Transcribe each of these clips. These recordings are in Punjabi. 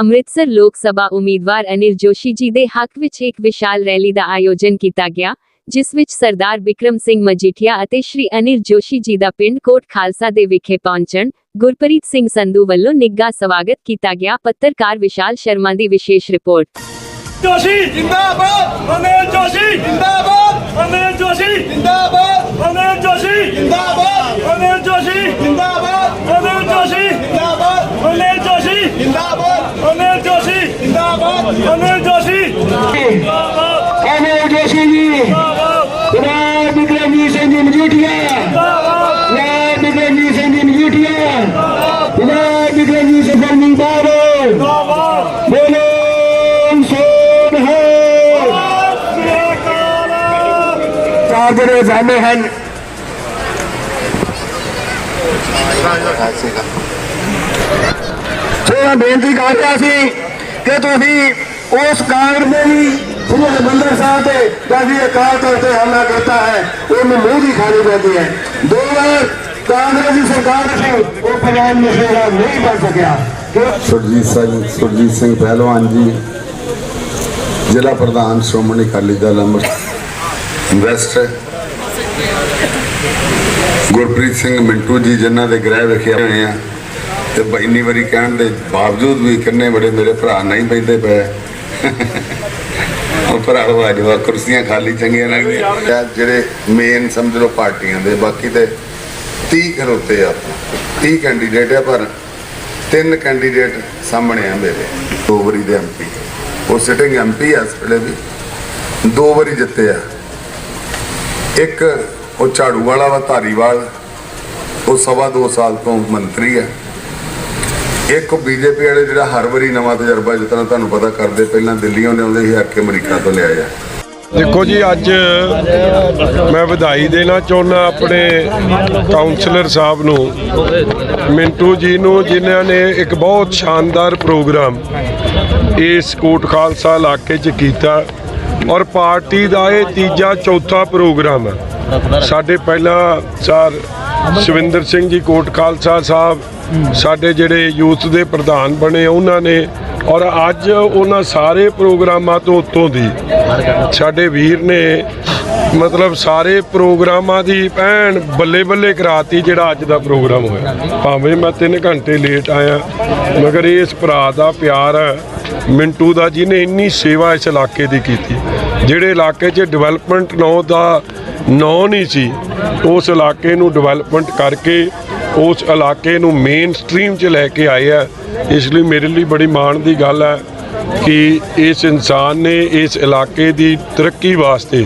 ਅੰਮ੍ਰਿਤਸਰ ਲੋਕ ਸਭਾ ਉਮੀਦਵਾਰ ਅਨਿਲ ਜੋਸ਼ੀ ਜੀ ਦੇ ਹੱਕ ਵਿੱਚ ਇੱਕ ਵਿਸ਼ਾਲ ਰੈਲੀ ਦਾ ਆਯੋਜਨ ਕੀਤਾ ਗਿਆ, ਜਿਸ ਵਿੱਚ ਸਰਦਾਰ ਵਿਕਰਮ ਸਿੰਘ ਮਜੀਠੀਆ ਅਤੇ ਸ਼੍ਰੀ ਅਨਿਲ ਜੋਸ਼ੀ ਜੀ ਦਾ ਪਿੰਡ ਕੋਟ ਖਾਲਸਾ ਦੇ ਵਿਖੇ ਪਹੁੰਚਣ, ਗੁਰਪ੍ਰੀਤ ਸਿੰਘ ਸੰਧੂ ਵੱਲੋਂ ਨਿੱਘਾ ਸਵਾਗਤ ਕੀਤਾ ਗਿਆ, ਪੱਤਰਕਾਰ ਵਿਸ਼ਾਲ ਸ਼ਰਮਾ ਦੀ ਵਿਸ਼ੇਸ਼ ਰਿਪੋਰਟ। ਜੋਸ਼ੀ! ਜਿੰਦਾਬਾਦ! ਅਨਿਲ ਜੋਸ਼ੀ! ਜਿੰਦਾਬਾਦ! ਅਨਿਲ ਜੋਸ਼ੀ! ਜਿੰਦਾਬਾਦ! ਅਨਿਲ ਜੋਸ਼ੀ! ਜਿੰਦਾਬਾਦ! ਅਨਿਲ ਜੋਸ਼ੀ! ਜਿੰਦਾਬਾਦ ਚਾਰ ਜਿਹੜੇ ਜਾਣੇ ਹਨ। ਸੋ ਮੈਂ ਬੇਨਤੀ ਕਰ ਰਿਹਾ ਸੀ ਕਿ ਤੁਸੀਂ ਉਸ ਕਾਂਗਰਸ ਦੇ ਹਰਿਮੰਦਰ ਸਾਹਿਬ ਤੇ ਜਦ ਅਕਾਲ ਤਖਤ ਤੇ ਹਮਲਾ ਕਰਤਾ ਹੈ ਉਹਨੂੰ ਮੂੰਹ ਦੀ ਖਾਣੀ ਪੈਂਦੀ ਹੈ। ਦੋ ਵਾਰ ਕਾਂਗਰਸ ਦੀ ਸਰਕਾਰ ਸੀ ਉਹ ਪ੍ਰਧਾਨ ਮੰਤਰੀ ਨਹੀਂ ਬਣ ਸਕਿਆ। ਸੁਰਜੀਤ ਸਿੰਘ ਸੁਰਜੀਤ ਸਿੰਘ ਪਹਿਲਵਾਨ ਜੀ, ਜ਼ਿਲ੍ਹਾ ਪ੍ਰਧਾਨ ਸ਼੍ਰੋਮਣੀ ਅਕਾਲੀ ਦਲ ਅੰਮ੍ਰਿਤਸਰ ਵੈਸਟ ਗੁਰਪ੍ਰੀਤ ਸਿੰਘ ਮਿੰਟੂ ਜੀ, ਜਿਨ੍ਹਾਂ ਦੇ ਗ੍ਰਹਿ ਵਿਖੇ ਹੋਏ ਆ, ਤੇ ਇੰਨੀ ਵਾਰੀ ਕਹਿਣ ਦੇ ਬਾਵਜੂਦ ਵੀ ਕਿੰਨੇ ਬੜੇ ਮੇਰੇ ਭਰਾ ਨਹੀਂ ਬੈਠਦੇ ਪਏ। ਉਹ ਭਰਾ ਵਾਜਵਾ ਕੁਰਸੀਆਂ ਖਾਲੀ ਚੰਗੀਆਂ ਲੱਗਦੀਆਂ ਜਿਹੜੇ ਮੇਨ ਸਮਝ ਲਓ ਪਾਰਟੀਆਂ ਦੇ, ਬਾਕੀ ਤੇ 30 ਖਲੋਤੇ ਆ 30 ਕੈਂਡੀਡੇਟ ਆ, ਪਰ ਤਿੰਨ ਕੈਂਡੀਡੇਟ ਸਾਹਮਣੇ ਆ ਮੇਰੇ। ਦੋ ਵਾਰੀ ਦੇ ਐਮਪੀ ਉਹ ਸਿਟਿੰਗ ਐਮਪੀ ਆ ਇਸ ਵੀ। ਦੋ ਵਾਰੀ ਜਿੱਤੇ ਆ। ਇੱਕ ਉਹ ਝਾੜੂ ਵਾਲਾ ਵਾ, ਧਾਰੀਵਾਲ, ਉਹ ਸਵਾ ਦੋ ਸਾਲ ਤੋਂ ਮੰਤਰੀ ਆ ਇੱਕ ਬੀਜੇਪੀ ਵਾਲੇ ਜਿਹੜਾ ਹਰ ਵਾਰੀ ਨਵਾਂ ਤਜਰਬਾ ਜਿਸ ਤਰ੍ਹਾਂ ਤੁਹਾਨੂੰ ਪਤਾ ਕਰਦੇ, ਪਹਿਲਾਂ ਦਿੱਲੀੋਂ ਨੇ ਆਉਂਦੇ ਸੀ ਹਰ ਅਮਰੀਕਾ ਤੋਂ ਲਿਆ ਜਾ ਦੇਖੋ ਜੀ, ਅੱਜ ਮੈਂ ਵਧਾਈ ਦੇਣਾ ਚਾਹੁੰਦਾ ਆਪਣੇ ਕਾਉਂਸਲਰ ਸਾਹਿਬ ਨੂੰ, ਮਿੰਟੂ ਜੀ ਨੂੰ, ਜਿਨ੍ਹਾਂ ਨੇ ਇੱਕ ਬਹੁਤ ਸ਼ਾਨਦਾਰ ਪ੍ਰੋਗਰਾਮ ਇਸ ਕੋਟ ਖਾਲਸਾ ਇਲਾਕੇ 'ਚ ਕੀਤਾ। ਔਰ ਪਾਰਟੀ ਦਾ ਇਹ ਤੀਜਾ ਚੌਥਾ ਪ੍ਰੋਗਰਾਮ ਹੈ। ਸਾਡੇ ਪਹਿਲਾਂ ਸਰ ਸ਼ਵਿੰਦਰ ਸਿੰਘ ਜੀ ਕੋਟ ਖਾਲਸਾ ਸਾਹਿਬ, ਸਾਡੇ ਜਿਹੜੇ ਯੂਥ ਦੇ ਪ੍ਰਧਾਨ ਬਣੇ ਉਹਨਾਂ ਨੇ ਔਰ ਅੱਜ ਉਹਨਾਂ ਸਾਰੇ ਪ੍ਰੋਗਰਾਮਾਂ ਤੋਂ ਉੱਤੋਂ ਦੀ ਸਾਡੇ ਵੀਰ ਨੇ ਮਤਲਬ ਸਾਰੇ ਪ੍ਰੋਗਰਾਮਾਂ ਦੀ ਭੈਣ ਬੱਲੇ ਬੱਲੇ ਕਰਾਤੀ ਜਿਹੜਾ ਅੱਜ ਦਾ ਪ੍ਰੋਗਰਾਮ ਹੋਇਆ। ਭਾਵੇਂ ਮੈਂ 3 ਘੰਟੇ ਲੇਟ ਆਇਆ, ਮਗਰ ਇਸ ਭਰਾ ਦਾ ਪਿਆਰ ਹੈ। ਮਿੰਟੂ ਦਾ ਜਿਹਨੇ ਇੰਨੀ ਸੇਵਾ ਇਸ ਇਲਾਕੇ ਦੀ ਕੀਤੀ, ਜਿਹੜੇ ਇਲਾਕੇ 'ਚ ਡਿਵੈਲਪਮੈਂਟ ਨੌ ਦਾ ਨੌ ਨਹੀਂ ਸੀ, ਉਸ ਇਲਾਕੇ ਨੂੰ ਡਿਵੈਲਪਮੈਂਟ ਕਰਕੇ ਉਸ ਇਲਾਕੇ ਨੂੰ ਮੇਨ ਸਟ੍ਰੀਮ 'ਚ ਲੈ ਕੇ ਆਏ ਆ। ਇਸ ਲਈ ਮੇਰੇ ਲਈ ਬੜੀ ਮਾਣ ਦੀ ਗੱਲ ਹੈ ਕਿ ਇਸ ਇਨਸਾਨ ਨੇ ਇਸ ਇਲਾਕੇ ਦੀ ਤਰੱਕੀ ਵਾਸਤੇ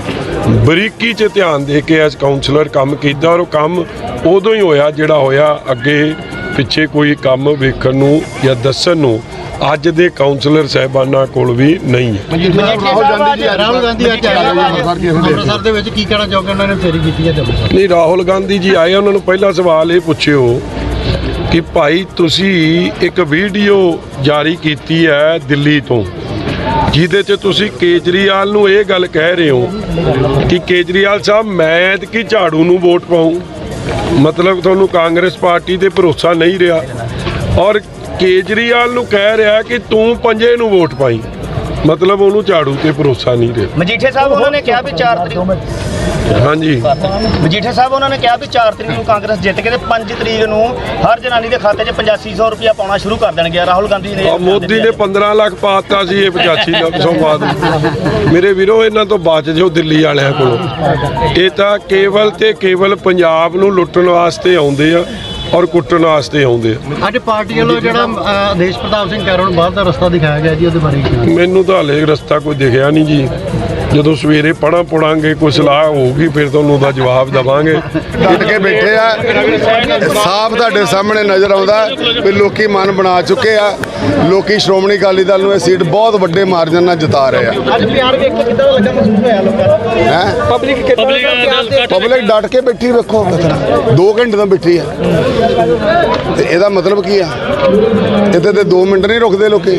ਬਰੀਕੀ 'ਚ ਧਿਆਨ ਦੇ ਕੇ ਐਸ ਕਾਉਂਸਲਰ ਕੰਮ ਕੀਤਾ ਔਰ ਉਹ ਕੰਮ ਉਦੋਂ ਹੀ ਹੋਇਆ ਜਿਹੜਾ ਹੋਇਆ ਅੱਗੇ ਪਿੱਛੇ ਕੋਈ ਕੰਮ ਵੇਖਣ ਨੂੰ ਜਾਂ ਦੱਸਣ ਨੂੰ ਅੱਜ ਦੇ ਕਾਉਂਸਲਰ ਸਹਿਬਾਨਾਂ ਕੋਲ ਵੀ ਨਹੀਂ ਹੈ। ਰਾਹੁਲ ਗਾਂਧੀ ਜੀ ਰਾਹੁਲ ਗਾਂਧੀ ਅੱਜ ਆਏ ਹੋਏ ਨੇ ਅੰਮ੍ਰਿਤਸਰ ਦੇ ਵਿੱਚ ਕੀ ਕਹਿਣਾ ਚਾਹੋਗੇ? ਉਹਨਾਂ ਨੇ ਫੇਰੀ ਕੀਤੀ ਹੈ ਅੰਮ੍ਰਿਤਸਰ। ਨਹੀਂ ਰਾਹੁਲ ਗਾਂਧੀ ਜੀ ਆਏ ਉਹਨਾਂ ਨੂੰ ਪਹਿਲਾ ਸਵਾਲ ਇਹ ਪੁੱਛਿਓ ਕਿ ਭਾਈ ਤੁਸੀਂ ਇੱਕ ਵੀਡੀਓ ਜਾਰੀ ਕੀਤੀ ਹੈ ਦਿੱਲੀ ਤੋਂ ਜਿਹਦੇ 'ਚ ਤੁਸੀਂ ਕੇਜਰੀਵਾਲ ਨੂੰ ਇਹ ਗੱਲ ਕਹਿ ਰਹੇ ਹੋ ਕਿ ਕੇਜਰੀਵਾਲ ਸਾਹਿਬ ਮੈਂ ਕਿ ਝਾੜੂ ਨੂੰ ਵੋਟ ਪਾਉਂ ਮਤਲਬ ਤੁਹਾਨੂੰ ਕਾਂਗਰਸ ਪਾਰਟੀ ਤੇ ਭਰੋਸਾ ਨਹੀਂ ਰਿਹਾ। ਔਰ ਕੇਜਰੀਵਾਲ ਨੂੰ ਕਹਿ ਰਿਹਾ ਕਿ ਤੂੰ ਪੰਜੇ ਨੂੰ ਵੋਟ ਪਾਈ। ਮਤਲਬ ਉਹਨੂੰ ਝਾੜੂ ਤੇ ਭਰੋਸਾ ਨਹੀਂ ਰਿਹਾ। ਮਜੀਠੇ ਸਾਹਿਬ ਉਹਨਾਂ ਨੇ ਕਿਹਾ ਵੀ 4 ਤਰੀਕ ਹਾਂਜੀ। ਮਜੀਠੇ ਸਾਹਿਬ ਉਹਨਾਂ ਨੇ ਕਿਹਾ ਵੀ 4 ਤਰੀਕ ਨੂੰ ਕਾਂਗਰਸ ਜਿੱਤ ਕੇ ਤੇ 5 ਤਰੀਕ ਨੂੰ ਹਰ ਜਨਾਨੀ ਦੇ ਖਾਤੇ 'ਚ 8500 ਰੁਪਇਆ ਪਾਉਣਾ ਸ਼ੁਰੂ ਕਰ ਦੇਣਗੇ। ਰਾਹੁਲ ਗਾਂਧੀ ਨੇ ਮੋਦੀ ਨੇ 15 ਲੱਖ ਪਾਤਾ ਸੀ ਇਹ 85 ਲੱਖ ਸੌ ਪਾ ਦਿੱਤੇ ਮੇਰੇ ਵੀਰੋ ਇਹਨਾਂ ਤੋਂ ਬਚ ਜਾਓ ਦਿੱਲੀ ਵਾਲਿਆਂ ਕੋਲੋਂ। ਇਹ ਤਾਂ ਕੇਵਲ ਤੇ ਕੇਵਲ ਪੰਜਾਬ ਨੂੰ ਲੁੱਟਣ ਵਾਸਤੇ ਆਉਂਦੇ ਆ। ਔਰ ਕੁੱਟਣ ਵਾਸਤੇ ਆਉਂਦੇ ਆ। ਅੱਜ ਪਾਰਟੀ ਵੱਲੋਂ ਜਿਹੜਾ ਅ, ਦੇਸ਼ ਪ੍ਰਤਾਪ ਸਿੰਘ ਕੈਰੋਂ ਨੂੰ ਬਾਹਰ ਦਾ ਰਸਤਾ ਦਿਖਾਇਆ ਗਿਆ ਜੀ ਉਹਦੇ ਬਾਰੇ ਕੀ ਕਹਿਣਾ? ਮੈਨੂੰ ਤਾਂ ਹਲੇ ਰਸਤਾ ਕੋਈ ਦਿਖਿਆ ਨਹੀਂ ਜੀ। ਜਦੋਂ ਸਵੇਰੇ ਪੜਾਂ ਪੜਾਂਗੇ ਕੋਈ ਸਲਾਹ ਹੋਊਗੀ ਫਿਰ ਤੁਹਾਨੂੰ ਉਹਦਾ ਜਵਾਬ ਦਵਾਂਗੇ। ਟੁੱਟ ਕੇ ਬੈਠੇ ਆ। ਸਾਫ਼ ਤੁਹਾਡੇ ਸਾਹਮਣੇ ਨਜ਼ਰ ਆਉਂਦਾ ਵੀ ਲੋਕੀ ਮਨ ਬਣਾ ਚੁੱਕੇ ਆ। ਲੋਕੀ ਸ਼੍ਰੋਮਣੀ ਅਕਾਲੀ ਦਲ ਨੂੰ ਇਹ ਸੀਟ ਬਹੁਤ ਵੱਡੇ ਮਾਰਜਨ ਨਾਲ ਜਿਤਾ ਰਹੇ ਆ। ਅੱਜ ਪਿਆਰ ਵੇਖ ਕੇ ਕਿੱਦਾਂ ਲੱਗਾ ਮਹਿਸੂਸ ਹੋਇਆ ਲੋਕਾਂ ਨੂੰ? ਹੈ? ਪਬਲਿਕ ਪਬਲਿਕ ਪਬਲਿਕ ਡਟ ਕੇ ਬੈਠੀ ਵੇਖੋ 2 ਘੰਟੇ ਤੋਂ ਬੈਠੀ ਆ। ਤੇ ਇਹਦਾ ਮਤਲਬ ਕੀ ਆ? ਇੱਥੇ ਤੇ 2 ਮਿੰਟ ਨਹੀਂ ਰੁਕਦੇ ਲੋਕੀ।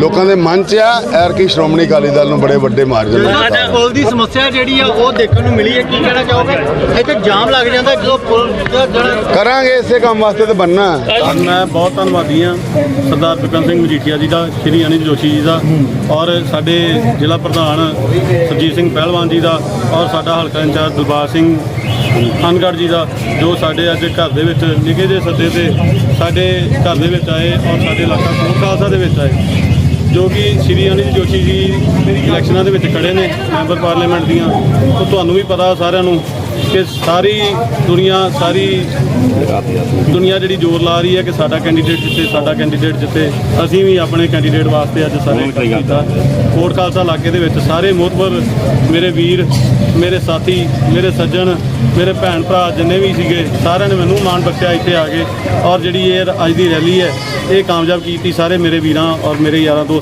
ਲੋਕਾਂ ਦੇ ਮਨ 'ਚ ਆ ਐਰ ਕੀ ਸ਼੍ਰੋਮਣੀ ਅਕਾਲੀ ਦਲ ਨੂੰ ਬੜੇ ਵੱਡੇ ਮਾਰਜਨ ਨਾਲ ਪੁਲ ਦੀ ਸਮੱਸਿਆ ਜਿਹੜੀ ਆ ਉਹ ਦੇਖਣ ਨੂੰ ਮਿਲੀ ਹੈ। ਕੀ ਕਹਿਣਾ ਚਾਹੋਗੇ? ਇੱਥੇ ਜਾਮ ਲੱਗ ਜਾਂਦਾ ਜਦੋਂ ਪੁਲ ਦਾ ਜਿਹੜਾ ਕਰਾਂਗੇ ਇਸੇ ਕੰਮ ਵਾਸਤੇ ਤੇ ਬੰਨਾ ਮੈਂ ਬਹੁਤ ਧੰਨਵਾਦੀ ਹਾਂ ਸਰਦਾਰ ਬਿਕਰਮ ਸਿੰਘ ਮਜੀਠੀਆ ਜੀ ਦਾ, ਸ਼੍ਰੀ ਅਨਿਲ ਜੋਸ਼ੀ ਜੀ ਦਾ ਔਰ ਸਾਡੇ ਜ਼ਿਲ੍ਹਾ ਪ੍ਰਧਾਨ ਸੁਰਜੀਤ ਸਿੰਘ ਪਹਿਲਵਾਨ ਜੀ ਦਾ ਔਰ ਸਾਡਾ ਹਲਕਾ ਇੰਚਾਰਜ ਦਿਲਬਾਗ ਸਿੰਘ ਅਨਗੜ ਜੀ ਦਾ, ਜੋ ਸਾਡੇ ਅੱਜ ਘਰ ਦੇ ਵਿੱਚ ਨਿੱਕੇ ਜਿਹੇ ਸੱਦੇ ਤੇ ਸਾਡੇ ਘਰ ਦੇ ਵਿੱਚ ਆਏ ਔਰ ਸਾਡੇ ਇਲਾਕਾ ਕੋਟ ਖਾਲਸਾ ਦੇ ਵਿੱਚ ਆਏ, ਜੋ ਕਿ ਸ਼੍ਰੀ ਅਨਿਲ ਜੋਸ਼ੀ ਜੀ ਇਲੈਕਸ਼ਨਾਂ ਦੇ ਵਿੱਚ ਖੜੇ ਨੇ, ਮੈਂਬਰ ਪਾਰਲੀਮੈਂਟ ਦੀਆਂ। ਉਹ ਤੁਹਾਨੂੰ ਵੀ ਪਤਾ ਸਾਰਿਆਂ ਨੂੰ ਕਿ ਸਾਰੀ ਦੁਨੀਆ ਸਾਰੀ ਦੁਨੀਆ ਜਿਹੜੀ ਜ਼ੋਰ ਲਾ ਰਹੀ ਹੈ ਕਿ ਸਾਡਾ ਕੈਂਡੀਡੇਟ ਜਿੱਤੇ ਸਾਡਾ ਕੈਂਡੀਡੇਟ ਜਿੱਤੇ। ਅਸੀਂ ਵੀ ਆਪਣੇ ਕੈਂਡੀਡੇਟ ਵਾਸਤੇ ਅੱਜ ਸਾਰੇ ਕੀਤਾ ਕੋਟ ਖਾਲਸਾ ਇਲਾਕੇ ਦੇ ਵਿੱਚ ਸਾਰੇ ਮੋਹਤਬਰ ਮੇਰੇ ਵੀਰ ਮੇਰੇ ਸਾਥੀ ਮੇਰੇ ਸੱਜਣ ਮੇਰੇ ਭੈਣ ਭਰਾ ਜਿੰਨੇ ਵੀ ਸੀਗੇ ਸਾਰਿਆਂ ਨੇ ਮੈਨੂੰ ਮਾਣ ਬਖਸ਼ਿਆ ਇੱਥੇ ਆ ਕੇ। ਔਰ ਜਿਹੜੀ ਇਹ ਅੱਜ ਦੀ ਰੈਲੀ ਹੈ ਇਹ ਕਾਮਯਾਬ ਕੀਤੀ ਸਾਰੇ ਮੇਰੇ ਵੀਰਾਂ ਔਰ ਮੇਰੇ ਯਾਰਾਂ ਦੋਸਤਾਂ